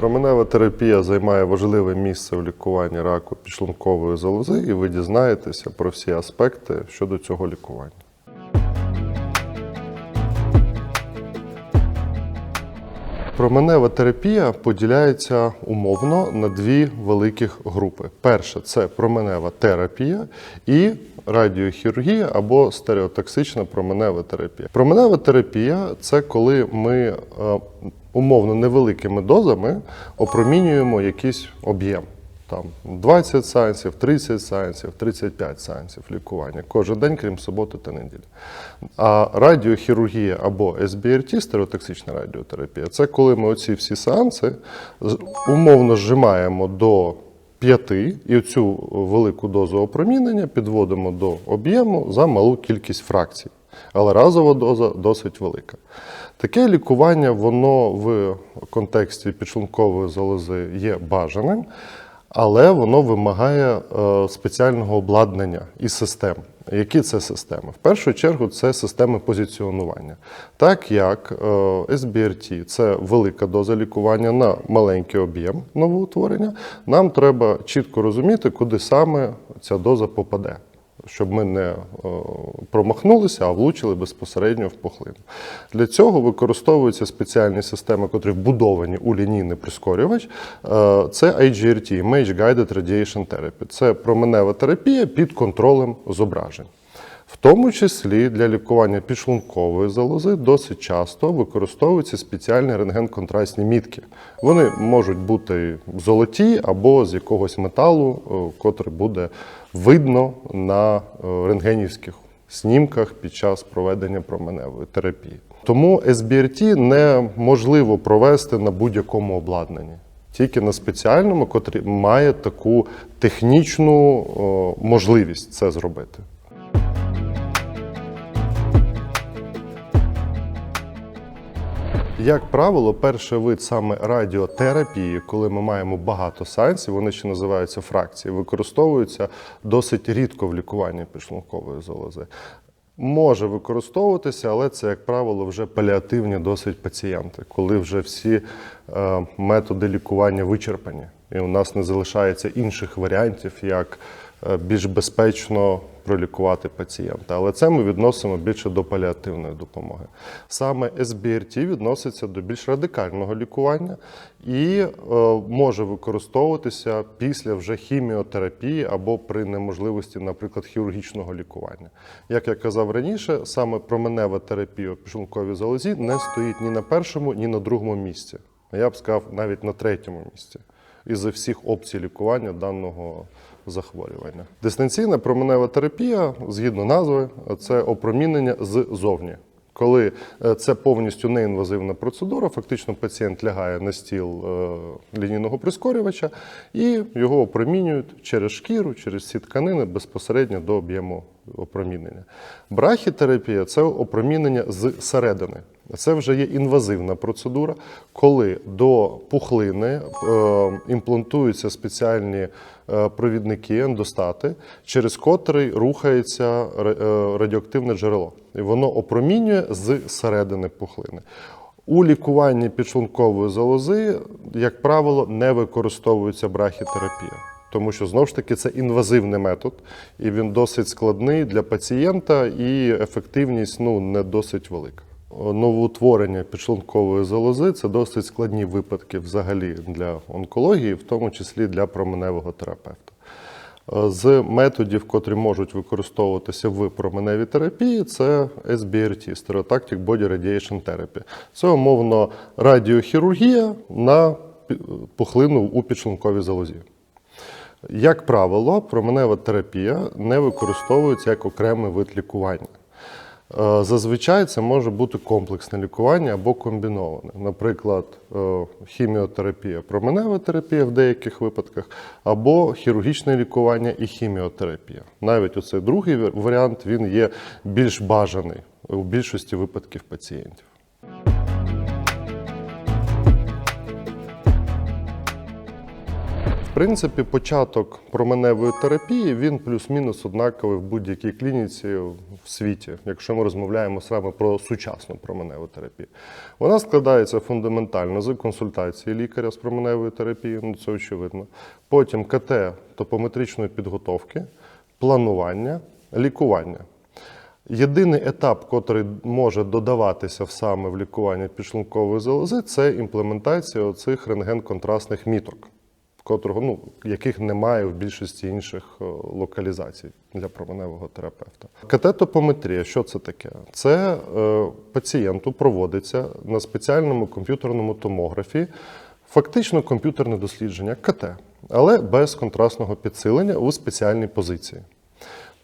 Променева терапія займає важливе місце в лікуванні раку підшлункової залози, і ви дізнаєтеся про всі аспекти щодо цього лікування. Променева терапія поділяється умовно на дві великих групи. Перша це променева терапія і радіохірургія або стереотоксична променева терапія. Променева терапія це коли ми е, умовно невеликими дозами опромінюємо якийсь об'єм. Там 20 сеансів, 30 сеансів, 35 сеансів лікування кожен день, крім суботи та неділі. А радіохірургія або СБРТ, стереотоксична радіотерапія, це коли ми оці всі сеанси умовно зжимаємо до 5 і цю велику дозу опромінення підводимо до об'єму за малу кількість фракцій. Але разова доза досить велика. Таке лікування, воно в контексті підшлункової залози є бажаним, але воно вимагає е, спеціального обладнання і систем. Які це системи? В першу чергу це системи позиціонування. Так як е, SBRT – це велика доза лікування на маленький об'єм новоутворення, нам треба чітко розуміти, куди саме ця доза попаде. Щоб ми не е, промахнулися, а влучили безпосередньо в пухлину. Для цього використовуються спеціальні системи, котрі вбудовані у лінійний прискорювач. Е, Це IGRT – Image Guided Radiation Therapy. Це променева терапія під контролем зображень. В тому числі для лікування підшлункової залози досить часто використовуються спеціальні рентген-контрастні мітки. Вони можуть бути золоті або з якогось металу, е, котрий буде видно на е, рентгенівських снімках під час проведення променевої терапії. Тому SBRT неможливо провести на будь-якому обладнанні. Тільки на спеціальному, котрий має таку технічну можливість це зробити. Як правило, перший вид саме радіотерапії, коли ми маємо багато сеансів, вони ще називаються фракції, використовуються досить рідко в лікуванні підшлункової залози. Може використовуватися, але це, як правило, вже паліативні досить пацієнти, коли вже всі е, методи лікування вичерпані, і у нас не залишається інших варіантів, як е, більш безпечно пролікувати пацієнта. Але це ми відносимо більше до паліативної допомоги. Саме SBRT відноситься до більш радикального лікування і е, може використовуватися після вже хіміотерапії або при неможливості, наприклад, хірургічного лікування. Як я казав раніше, саме променева терапія у підшлунковій залозі не стоїть ні на першому, ні на другому місці. Я б сказав, навіть на третьому місці із всіх опцій лікування даного захворювання. Дистанційна променева терапія, згідно назви, це опромінення ззовні. Коли е, це повністю неінвазивна процедура, фактично пацієнт лягає на стіл е, лінійного прискорювача і його опромінюють через шкіру, через ці тканини безпосередньо до об'єму опромінення. Брахітерапія це опромінення зсередини. Це вже є інвазивна процедура, коли до пухлини е, імплантуються спеціальні е, провідники, ендостати, через котрий рухається е, радіоактивне джерело. І воно опромінює з середини пухлини. У лікуванні підшлункової залози, як правило, не використовується брахітерапія. Тому що знову ж таки це інвазивний метод, і він досить складний для пацієнта, і ефективність ну, не досить велика. Новоутворення підшлункової залози це досить складні випадки взагалі для онкології, в тому числі для променевого терапевта. З методів, котрі можуть використовуватися в променевій терапії, це SBRT – Stereotactic Body Radiation Therapy. Це умовно радіохірургія на пухлину у підшлунковій залозі. Як правило, променева терапія не використовується як окремий вид лікування. Е, Зазвичай це може бути комплексне лікування або комбіноване. Наприклад, е, хіміотерапія, променева терапія в деяких випадках, або хірургічне лікування і хіміотерапія. Навіть оцей другий варіант він є більш бажаний у більшості випадків пацієнтів. Принципі, початок променевої терапії він плюс-мінус однаковий в будь-якій клініці в світі, якщо ми розмовляємо саме про сучасну променеву терапію. Вона складається фундаментально з консультації лікаря з променевої терапії, ну це очевидно. Потім КТ топометричної підготовки, планування, лікування. Єдиний етап, котрий може додаватися саме в лікування підшлункової залози, це імплементація оцих рентген-контрастних міток, котрого, ну, яких немає в більшості інших е, локалізацій для променевого терапевта. Катетопометрія, що це таке? Це е, пацієнту проводиться на спеціальному комп'ютерному томографі, фактично комп'ютерне дослідження КТ, але без контрастного підсилення у спеціальній позиції.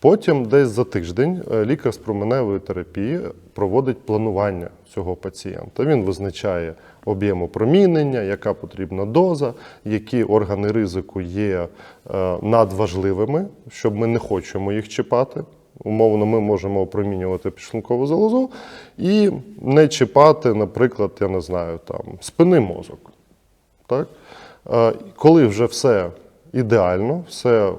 Потім, десь за тиждень, е, лікар з променевої терапії проводить планування цього пацієнта. Він визначає об'єм опромінення, яка потрібна доза, які органи ризику є е, надважливими, щоб ми не хочемо їх чіпати. Умовно, ми можемо опромінювати підшлункову залозу і не чіпати, наприклад, я не знаю, там спини мозок. Так? Е, Коли вже все ідеально, все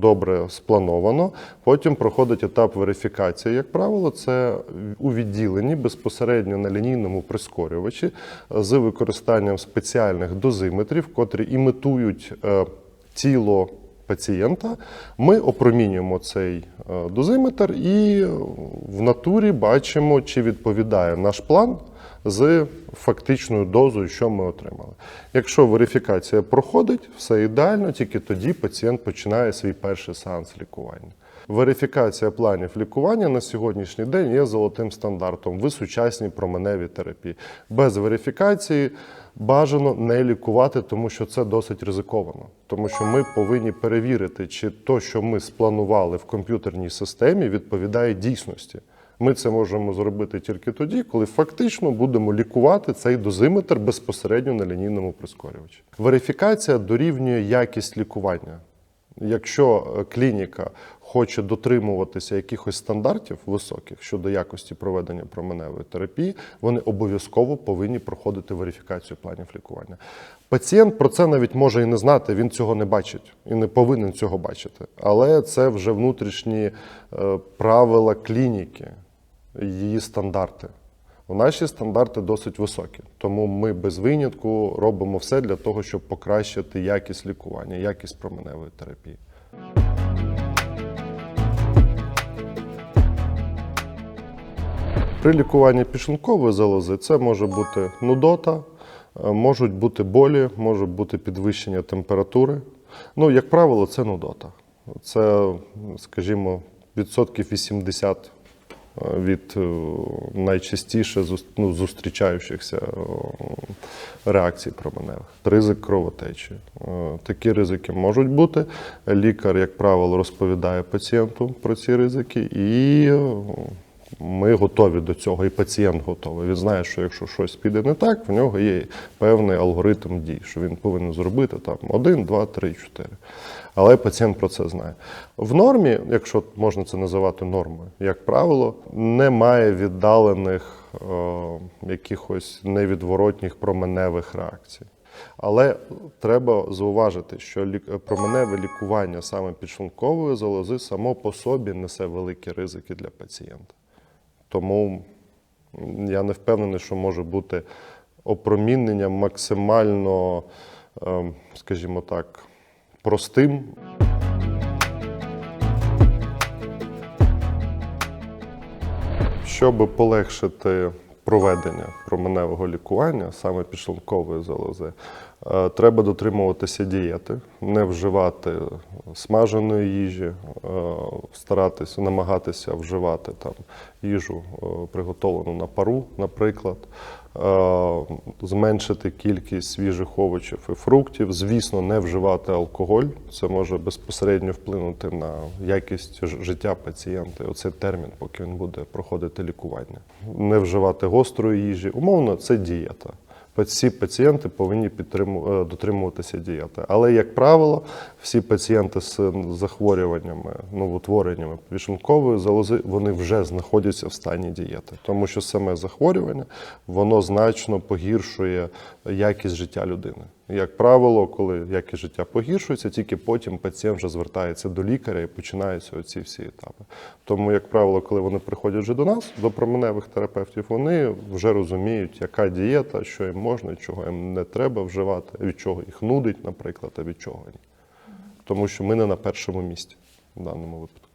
добре сплановано, потім проходить етап верифікації. Як правило, це у відділенні безпосередньо на лінійному прискорювачі з використанням спеціальних дозиметрів, котрі імітують е, тіло. Пацієнта ми опромінюємо цей е, дозиметр і в натурі бачимо, чи відповідає наш план з фактичною дозою, що ми отримали. Якщо верифікація проходить, все ідеально, тільки тоді пацієнт починає свій перший сеанс лікування. Верифікація планів лікування на сьогоднішній день є золотим стандартом в сучасній променевій терапії. Без верифікації бажано не лікувати, тому що це досить ризиковано. Тому що ми повинні перевірити, чи то, що ми спланували в комп'ютерній системі, відповідає дійсності. Ми це можемо зробити тільки тоді, коли фактично будемо лікувати цей дозиметр безпосередньо на лінійному прискорювачі. Верифікація дорівнює якість лікування. Якщо е, клініка хоче дотримуватися якихось стандартів високих щодо якості проведення променевої терапії, вони обов'язково повинні проходити верифікацію планів лікування. Пацієнт про це навіть може і не знати, він цього не бачить і не повинен цього бачити. Але це вже внутрішні е, правила клініки, її стандарти. У наші стандарти досить високі, тому ми без винятку робимо все для того, щоб покращити якість лікування, якість променевої терапії. При лікуванні підшлункової залози це може бути нудота, е, можуть бути болі, може бути підвищення температури. Ну, як правило, це нудота. Це, скажімо, відсотків 80 від е, найчастіше ну, зустрічаючихся е, реакцій променевих. Ризик кровотечі. Е, Такі ризики можуть бути. Лікар, як правило, розповідає пацієнту про ці ризики, і ми готові до цього, і пацієнт готовий. Він знає, що якщо щось піде не так, в нього є певний алгоритм дій, що він повинен зробити там один, два, три, чотири. Але пацієнт про це знає. В нормі, якщо можна це називати нормою, як правило, немає віддалених е, якихось невідворотніх променевих реакцій. Але треба зауважити, що променеве лікування саме підшлункової залози само по собі несе великі ризики для пацієнта. Тому я не впевнений, що може бути опромінення максимально, ем, скажімо так, простим. Щоб полегшити проведення променевого лікування, саме підшлункової залози, е, треба дотримуватися дієти, не вживати смаженої їжі, е, старатися, намагатися вживати там їжу, приготовлену приготовану на пару, наприклад, е, зменшити кількість свіжих овочів і фруктів. Звісно, не вживати алкоголь. Це може безпосередньо вплинути на якість життя пацієнта. Оцей термін, поки він буде проходити лікування. Не вживати гострої їжі. Умовно, це дієта. Всі пацієнти повинні е, дотримуватися дієти. Але, як правило, всі пацієнти з захворюваннями, новотвореннями пішункової залози, вони вже знаходяться в стані дієти, тому що саме захворювання воно значно погіршує якість життя людини. Як правило, коли якість життя погіршується, тільки потім пацієнт вже звертається до лікаря і починаються оці всі етапи. Тому, як правило, коли вони приходять вже до нас, до променевих терапевтів, вони вже розуміють, яка дієта, що їм можна, чого їм не треба вживати, від чого їх нудить, наприклад, а від чого ні. Тому що ми не на першому місці в даному випадку.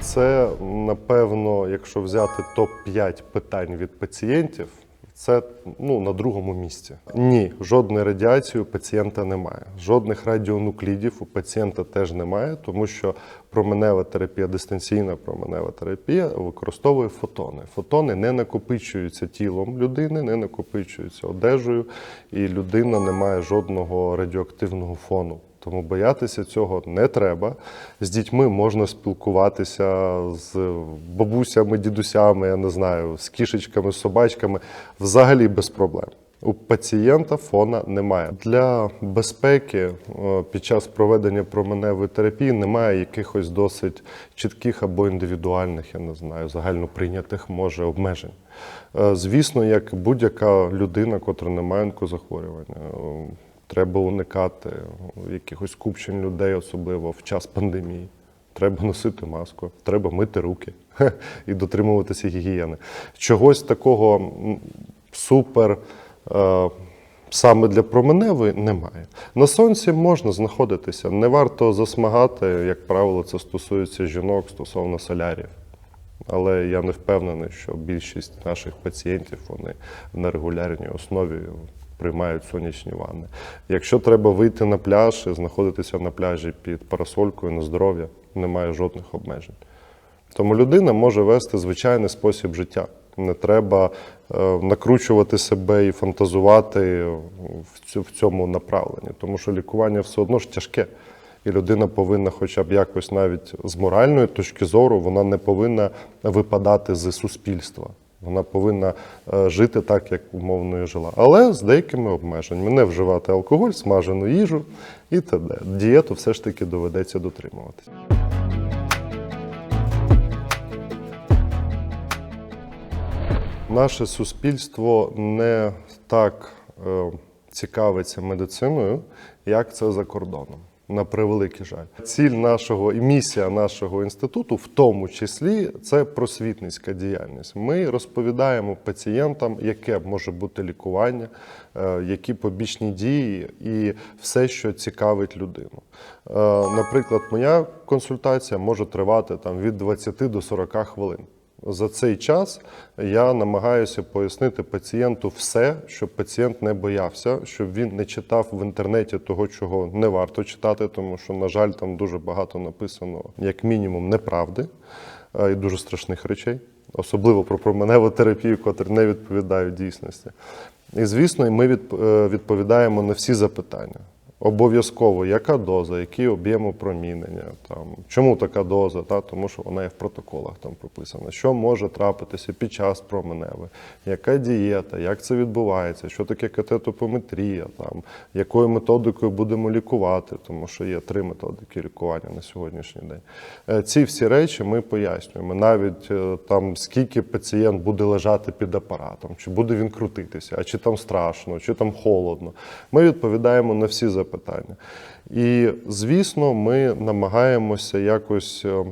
Це, напевно, якщо взяти топ-5 питань від пацієнтів, це ну, на другому місці. Ні, жодної радіації у пацієнта немає. Жодних радіонуклідів у пацієнта теж немає, тому що променева терапія, дистанційна променева терапія використовує фотони. Фотони не накопичуються тілом людини, не накопичуються одежею, і людина не має жодного радіоактивного фону. Тому боятися цього не треба. З дітьми можна спілкуватися з бабусями, дідусями, я не знаю, з кішечками, собачками взагалі без проблем. У пацієнта фона немає. Для безпеки е, під час проведення променевої терапії немає якихось досить чітких або індивідуальних, я не знаю, загальноприйнятих може обмежень. Е, Звісно, як будь-яка людина, котра не має онкозахворювання, Треба уникати якихось скупчень людей, особливо в час пандемії. Треба носити маску, треба мити руки і дотримуватися гігієни. Чогось такого супер е, саме для променевої немає. На сонці можна знаходитися, не варто засмагати, як правило, це стосується жінок стосовно солярів. Але я не впевнений, що більшість наших пацієнтів вони на регулярній основі приймають сонячні ванни. Якщо треба вийти на пляж і знаходитися на пляжі під парасолькою на здоров'я, немає жодних обмежень. Тому людина може вести звичайний спосіб життя. Не треба е, накручувати себе і фантазувати в цьому направленні, тому що лікування все одно ж тяжке. І людина повинна, хоча б якось навіть з моральної точки зору, вона не повинна випадати з суспільства. Вона повинна е, жити так, як умовно і жила. Але з деякими обмеженнями. Не вживати алкоголь, смажену їжу і т.д. Дієту все ж таки доведеться дотримуватися. Наше суспільство не так е, цікавиться медициною, як це за кордоном. На превеликий жаль. Ціль нашого і місія нашого інституту, в тому числі, це просвітницька діяльність. Ми розповідаємо пацієнтам, яке може бути лікування, е, які побічні дії і все, що цікавить людину. Е, Наприклад, моя консультація може тривати там від 20 до 40 хвилин. За цей час я намагаюся пояснити пацієнту все, щоб пацієнт не боявся, щоб він не читав в інтернеті того, чого не варто читати, тому що, на жаль, там дуже багато написано, як мінімум, неправди е, і дуже страшних речей, особливо про променеву терапію, котрі не відповідають дійсності. І звісно, ми е, відповідаємо на всі запитання. Обов'язково, яка доза, який об'єм опромінення, там, чому така доза, та, тому що вона є в протоколах там прописана, що може трапитися під час променеви, яка дієта, як це відбувається, що таке катетопометрія, там, якою методикою будемо лікувати, тому що є три методики лікування на сьогоднішній день. Е, Ці всі речі ми пояснюємо. Навіть е, там, скільки пацієнт буде лежати під апаратом, чи буде він крутитися, а чи там страшно, чи там холодно. Ми відповідаємо на всі запитання. І, звісно, ми намагаємося якось е,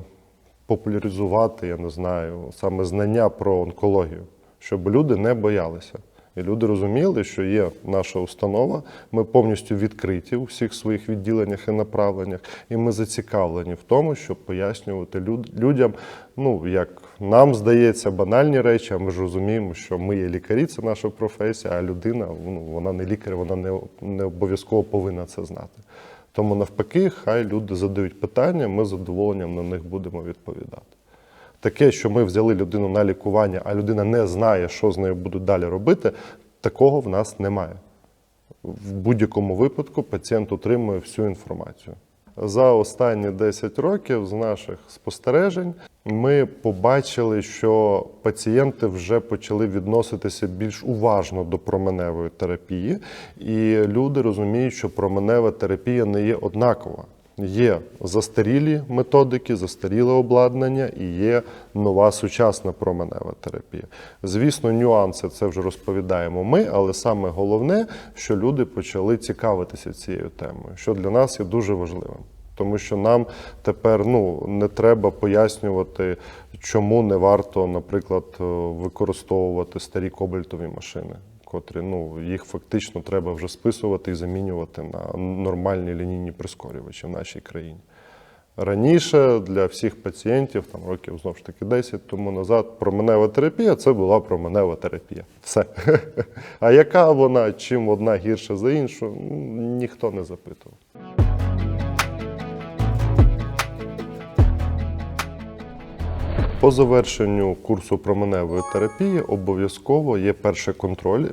популяризувати, я не знаю, саме знання про онкологію, щоб люди не боялися. І люди розуміли, що є наша установа, ми повністю відкриті у всіх своїх відділеннях і направленнях, і ми зацікавлені в тому, щоб пояснювати людям, ну як нам здається, банальні речі, а ми ж розуміємо, що ми є лікарі, це наша професія, а людина ну, вона не лікар, вона не, не обов'язково повинна це знати. Тому навпаки, хай люди задають питання, ми з задоволенням на них будемо відповідати. Таке, що ми взяли людину на лікування, а людина не знає, що з нею будуть далі робити, такого в нас немає. В будь-якому випадку пацієнт отримує всю інформацію. За останні 10 років з наших спостережень ми побачили, що пацієнти вже почали відноситися більш уважно до променевої терапії, і люди розуміють, що променева терапія не є однакова. Є застарілі методики, застаріле обладнання і є нова сучасна променева терапія. Звісно, нюанси це вже розповідаємо ми, але саме головне, що люди почали цікавитися цією темою, що для нас є дуже важливим. Тому що нам тепер ну не треба пояснювати, чому не варто, наприклад, використовувати старі кобальтові машини, котрі ну їх фактично треба вже списувати і замінювати на нормальні лінійні прискорювачі в нашій країні. Раніше для всіх пацієнтів, там років знову ж таки 10 тому назад, променева терапія це була променева терапія. Все. А яка вона, чим одна гірша за іншу, ніхто не запитував. По завершенню курсу променевої терапії обов'язково є перший контроль,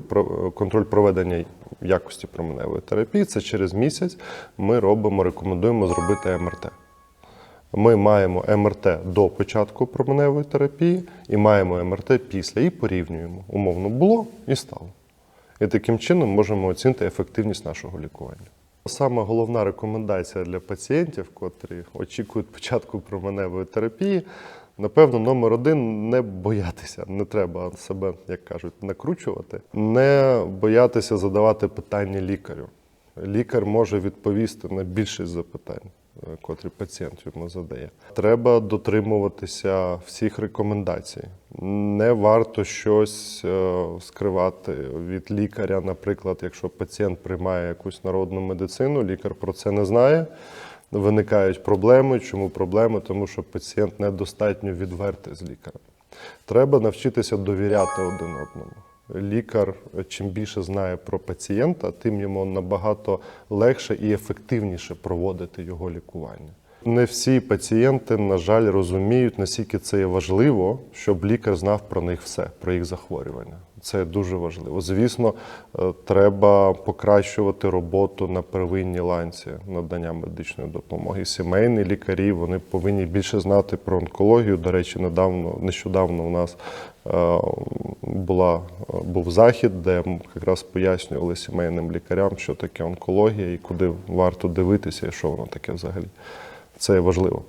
контроль проведення якості променевої терапії. Це через місяць ми робимо, рекомендуємо зробити МРТ. Ми маємо МРТ до початку променевої терапії і маємо МРТ після і порівнюємо. Умовно було і стало. І таким чином можемо оцінити ефективність нашого лікування. Саме головна рекомендація для пацієнтів, котрі очікують початку променевої терапії, напевно, номер один не боятися. Не треба себе, як кажуть, накручувати, не боятися задавати питання лікарю. Лікар може відповісти на більшість запитань, е, котрі пацієнт йому задає. Треба дотримуватися всіх рекомендацій. Не варто щось е, скривати від лікаря. Наприклад, якщо пацієнт приймає якусь народну медицину, лікар про це не знає. Виникають проблеми. Чому проблеми? Тому що пацієнт недостатньо відвертий з лікарем. Треба навчитися довіряти один одному. Лікар, чим більше знає про пацієнта, тим йому набагато легше і ефективніше проводити його лікування. Не всі пацієнти, на жаль, розуміють, наскільки це є важливо, щоб лікар знав про них все, про їх захворювання. Це дуже важливо. Звісно, е, треба покращувати роботу на первинній ланці надання медичної допомоги. Сімейні лікарі вони повинні більше знати про онкологію. До речі, недавно, нещодавно у нас е, була, е, був захід, де якраз пояснювали сімейним лікарям, що таке онкологія і куди варто дивитися, і що воно таке взагалі. Це важливо.